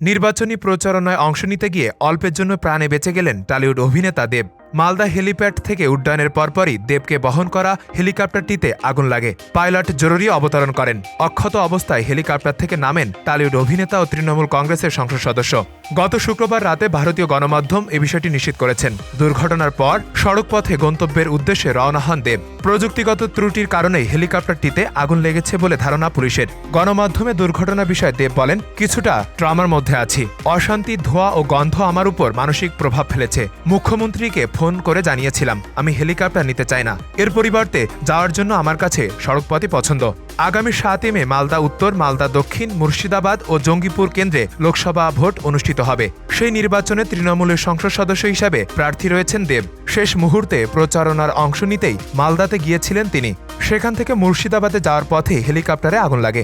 নির্বাচনী প্রচারণায় অংশ নিতে গিয়ে অল্পের জন্য প্রাণে বেঁচে গেলেন টালিউড অভিনেতা দেব। মালদা হেলিপ্যাড থেকে উড্ডয়নের পরপরই দেবকে বহন করা হেলিকপ্টারটিতে আগুন লাগে। পাইলট জরুরি অবতরণ করেন। অক্ষত অবস্থায় হেলিকপ্টার থেকে নামেন টালিউড অভিনেতা ও তৃণমূল কংগ্রেসের সংসদ সদস্য। গত শুক্রবার রাতে ভারতীয় গণমাধ্যম এ বিষয়টি নিশ্চিত করেছেন। দুর্ঘটনার পর সড়ক পথে গন্তব্যের উদ্দেশ্যে রওনা হন দেব। প্রযুক্তিগত ত্রুটির কারণে হেলিকপ্টারটিতে আগুন লেগেছে বলে ধারণা পুলিশের। গণমাধ্যমে দুর্ঘটনা বিষয়ে দেব বলেন, কিছুটা ট্রামার মধ্যে আছি। অশান্তি, ধোয়া ও গন্ধ আমার উপর মানসিক প্রভাব ফেলেছে। মুখ্যমন্ত্রীকে ফোন করে জানিয়েছিলাম, আমি হেলিকপ্টার নিতে চাই না। এর পরিবর্তে যাওয়ার জন্য আমার কাছে সড়কপথই পছন্দ। আগামী সাতই মে মালদা উত্তর, মালদা দক্ষিণ, মুর্শিদাবাদ ও জঙ্গিপুর কেন্দ্রে লোকসভা ভোট অনুষ্ঠিত হবে। সেই নির্বাচনে তৃণমূলের সংসদ সদস্য হিসাবে প্রার্থী রয়েছেন দেব। শেষ মুহূর্তে প্রচারণার অংশ নিতেই মালদাতে গিয়েছিলেন তিনি। সেখান থেকে মুর্শিদাবাদে যাওয়ার পথে হেলিকপ্টারে আগুন লাগে।